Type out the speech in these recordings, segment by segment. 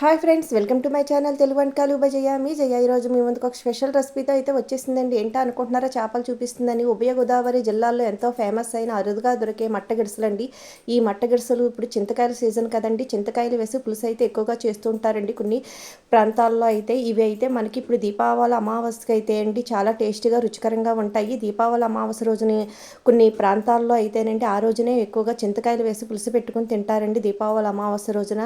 Hi friends welcome to my channel Telugu వంటకాలు by మీ జయ ఈరోజు మీ ముందుకు ఒక స్పెషల్ రెసిపీతో అయితే వచ్చేసిందండి. ఏంటో అనుకుంటున్నారా? చేపలు చూపిస్తుందని ఉభయ గోదావరి జిల్లాలో ఎంతో ఫేమస్ అయిన అరుదుగా దొరికే మట్టగిడుసలండి ఈ మట్టగిడుసలు ఇప్పుడు చింతకాయల సీజన్ కదండి. చింతకాయలు వేసి పులుసు అయితే ఎక్కువగా చేస్తూ ఉంటారండి. కొన్ని ప్రాంతాల్లో అయితే ఇవి అయితే మనకి ఇప్పుడు దీపావళి అమావాస్యకి అయితే అండి చాలా టేస్టీగా రుచికరంగా ఉంటాయి. దీపావళి అమావాస్య రోజుని కొన్ని ప్రాంతాల్లో అయితేనండి ఆ రోజునే ఎక్కువగా చింతకాయలు వేసి పులుసు పెట్టుకుని తింటారండి దీపావళి అమావాస్య రోజున.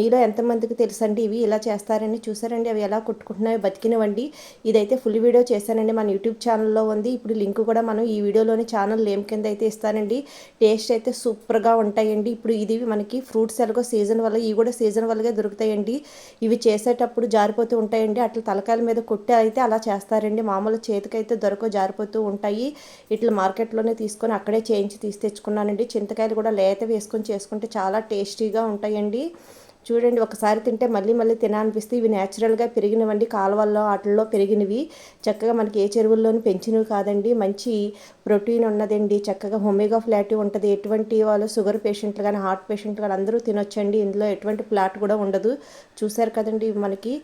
మీలో ఎంతమందికి తెలుసు? అండి ఇవి ఇలా చేస్తారని చూసారండి అవి ఎలా కొట్టుకుంటున్నాయో బతికినవండి. ఇదైతే ఫుల్ వీడియో చేశానండి మన యూట్యూబ్ ఛానల్లో ఉంది. ఇప్పుడు లింక్ కూడా మనం ఈ వీడియోలోని ఛానల్ నేమ్ కింద అయితే ఇస్తానండి. టేస్ట్ అయితే సూపర్గా ఉంటాయండి. ఇప్పుడు ఇది మనకి ఫ్రూట్స్ ఎలాగో సీజన్ వల్ల ఇవి కూడా సీజన్ వల్లగా దొరుకుతాయండి. ఇవి చేసేటప్పుడు జారిపోతూ ఉంటాయండి. అట్లా తలకాయల మీద కొట్టే అయితే అలా చేస్తారండి. మామూలు చేతికైతే దొరకో జారిపోతూ ఉంటాయి. ఇట్లా మార్కెట్లోనే తీసుకొని అక్కడే చేయించి తీసి తెచ్చుకున్నానండి. చింతకాయలు కూడా లేత వేసుకొని చేసుకుంటే చాలా టేస్టీగా ఉంటాయండి. చూడండి ఒకసారి తింటే మళ్ళీ మళ్ళీ తినాలనిపిస్తే ఇవి న్యాచురల్గా పెరిగినవండి. కాలువల్లో ఆటల్లో పెరిగినవి. చక్కగా మనకి ఏ చెరువుల్లోనూ పెంచినవి కాదండి. మంచి ప్రోటీన్ ఉన్నదండి. చక్కగా హోమేగా ఫ్లాట్ ఉంటుంది. ఎటువంటి వాళ్ళు షుగర్ పేషెంట్లు కానీ హార్ట్ పేషెంట్లు కానీ అందరూ తినొచ్చండి. ఇందులో ఎటువంటి ఫ్లాట్ కూడా ఉండదు. చూశారు కదండి మనకి.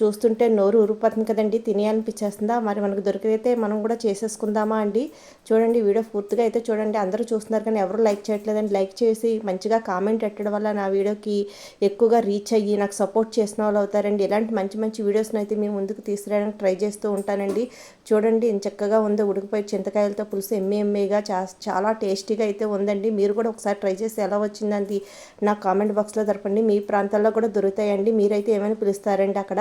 చూస్తుంటే నోరు ఊరిపోతుంది కదండి తినేయాలనిపించేస్తుందా మరి మనకు దొరికితే మనం కూడా చేసేసుకుందామా అండి? చూడండి వీడియో పూర్తిగా అయితే చూడండి. అందరూ చూస్తున్నారు కానీ ఎవరు లైక్ చేయట్లేదండి. లైక్ చేసి మంచిగా కామెంట్ పెట్టడం వల్ల నా వీడియోకి ఎక్కువగా రీచ్ అయ్యి నాకు సపోర్ట్ చేసిన వాళ్ళు అవుతారండి. ఇలాంటి మంచి మంచి వీడియోస్ని అయితే మేము ముందుకు తీసుకురావడానికి ట్రై చేస్తూ ఉంటానండి. చూడండి చక్కగా ఉందో ఉడికిపోయి చింతకాయలతో పులుసు ఎమ్మె ఎమ్మెగా చాలా టేస్టీగా అయితే ఉందండి. మీరు కూడా ఒకసారి ట్రై చేసి ఎలా వచ్చిందండి నా కామెంట్ బాక్స్లో జరపండి. మీ ప్రాంతాల్లో కూడా దొరుకుతాయండి. మీరైతే ఏమైనా పిలుస్తారండి అక్కడ?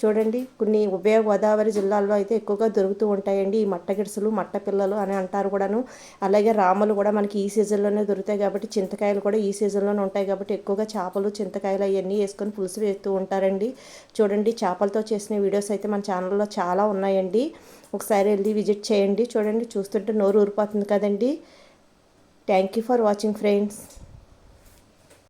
చూడండి కొన్ని ఉభయ గోదావరి జిల్లాల్లో అయితే ఎక్కువగా దొరుకుతూ ఉంటాయండి ఈ మట్ట మట్ట పిల్లలు అని అంటారు కూడాను. అలాగే రాములు కూడా మనకి ఈ సీజన్లోనే దొరుకుతాయి కాబట్టి చింతకాయలు కూడా ఈ సీజన్లోనే ఉంటాయి కాబట్టి ఎక్కువగా చేపలు చింతకాయలు అవన్నీ వేసుకొని పులుసు వేస్తూ ఉంటారండి. చూడండి చేపలతో చేసిన వీడియోస్ అయితే మన ఛానల్లో చాలా ఉన్నాయండి. ఒకసారి వెళ్ళి విజిట్ చేయండి. చూడండి చూస్తుంటే నోరు ఊరిపోతుంది కదండి. Thank you for watching friends.